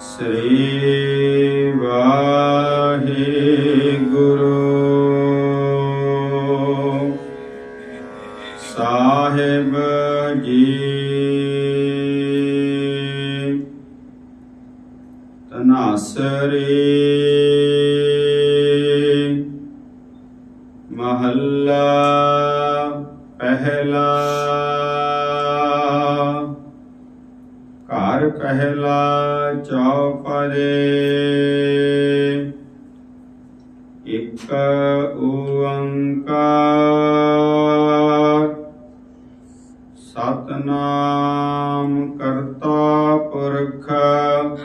ਸ੍ਰੀ ਵਾਹਿਗੁਰੂ ਸਾਹਿਬ ਜੀ। ਤਨਾਸਰੀ ਮਹੱਲਾ ਪਹਿਲਾ। ਘਰ ਪਹਿਲਾ। pade. Ikka uangka. Satnam kerta purkha.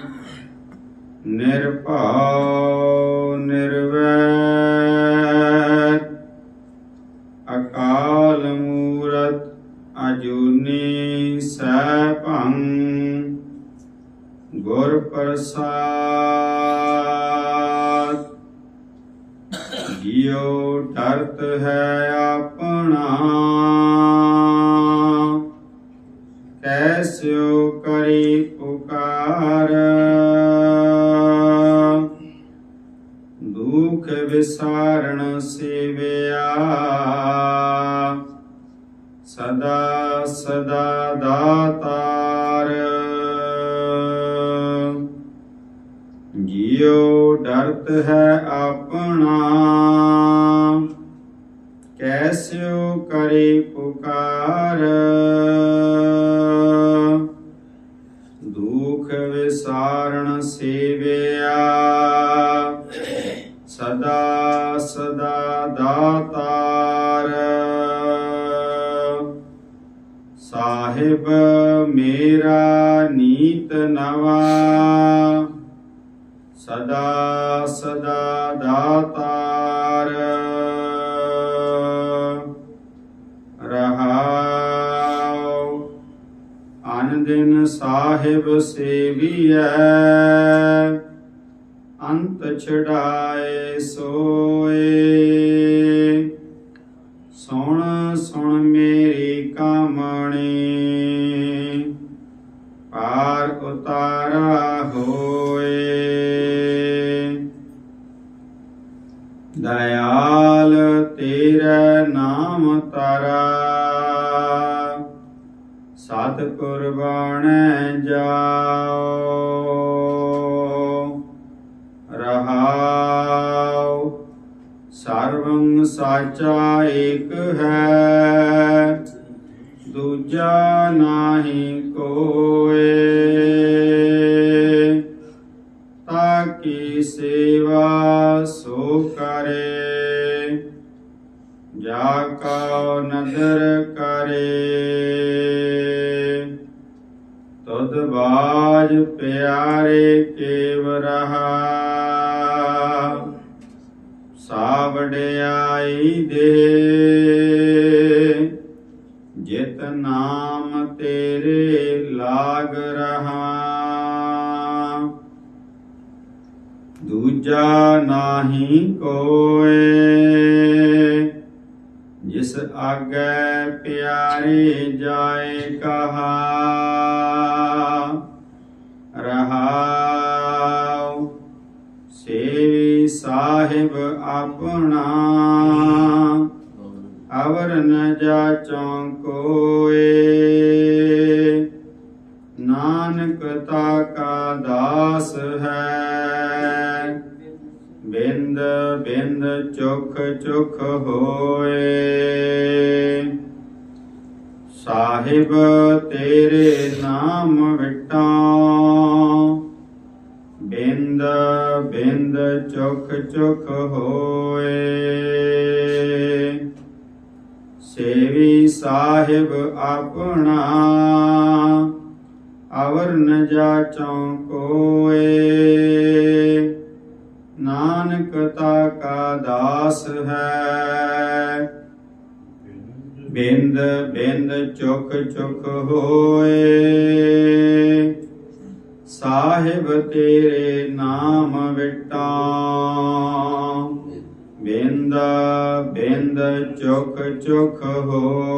Nirpa nirvet. Akal murat ajuni sepang. ਗੁਰ ਪ੍ਰਸਾਦ। ਜਿਉ ਡਰਤ ਹੈ ਆਪਣਾ ਕੈਸਿਓ ਕਰੀ ਪੁਕਾਰ। ਦੁਖ ਵਿਸਾਰਣ ਸੇਵਿਆ, ਸਦਾ ਸਦਾ ਦਾਤਾ। ਜਿਉ ਡਰਤ ਹੈ ਆਪਣਾ। ਕੈਸਿਓ ਕਰੇ ਪੁਕਾਰ। ਦੁਖ ਵਿਸਾਰਣ ਸੇਵਿਆ। ਸਦਾ ਸਦਾ ਦਾਤਾਰ। ਸਾਹਿਬ ਮੇਰਾ ਨੀਤ ਨਵਾ। ਸਦਾ ਸਦਾ ਦਾਤਾਰ। ਰਹਾਉ ਅਨ ਦਿਨ ਸਾਹਿਬ ਸੇਵੀਐ, ਅੰਤ ਛਡਾਏ ਸੋਏ। ਸੁਣ ਸੁਣ ਮੇਰੀ ਕਾਮਣੀ, ਪਾਰ ਉਤਾਰਾ ਹੋਏ। ਸਤ ਜਾਓ। ਰਹਾਉ। ਸਰਵੰ ਸਾਚਾ ਏਕ ਹੈ। ਦੂਜਾ ਨਾਹੀ ਕੋਏ। ਤਾਕੀ ਸੇਵਾ ਸੋ ਕਰੇ। ਜਾ ਕਾ ਨਦਰ ਕਰੇ। ਤਦ ਪਿਆਰੇ ਕੇਵ ਰਹਾ ਸਾ ਦੇ। ਜਿਤ ਨਾਮ ਤੇਰੇ ਲਾਗ ਰਹਾ। ਦੂਜਾ ਨਾਹੀ ਕੋਏ। ਜਿਸ ਆਗੇ ਪਿਆਰੇ ਜਾਏ ਕਹਾ, ਰਹਾਉ ਸੇਵੀ ਸਾਹਿਬ ਆਪਣਾ। ਅਵਰ ਨ ਜਾਚੋਂ ਕੋਏ, ਨਾਨਕ ਤਾ ਕਾ ਦਾਸ ਹੈ। ਚੁਖ ਚੁਖ ਹੋਏ। ਸਾਹਿਬ ਤੇਰੇ ਨਾਮ ਵਿਟਾਂ ਬਿੰਦ ਬਿੰਦ ਚੁਖ ਚੁਖ ਹੋਏ। ਸੇਵੀ ਸਾਹਿਬ ਆਪਣਾ ਅਵਰ ਜਾ ਜਾਚੋਂ ਕੋਏ ਨਾਨਕ ਕਾ ਦਾਸ ਹੈ। ਬਿੰਦ ਬਿੰਦ ਚੁਖ ਚੁਖ ਹੋਏ। ਸਾਹਿਬ ਤੇਰੇ ਨਾਮ ਵਿਟਾਂ। ਬਿੰਦ ਬਿੰਦ ਚੁਖ ਚੁਖ ਹੋਏ।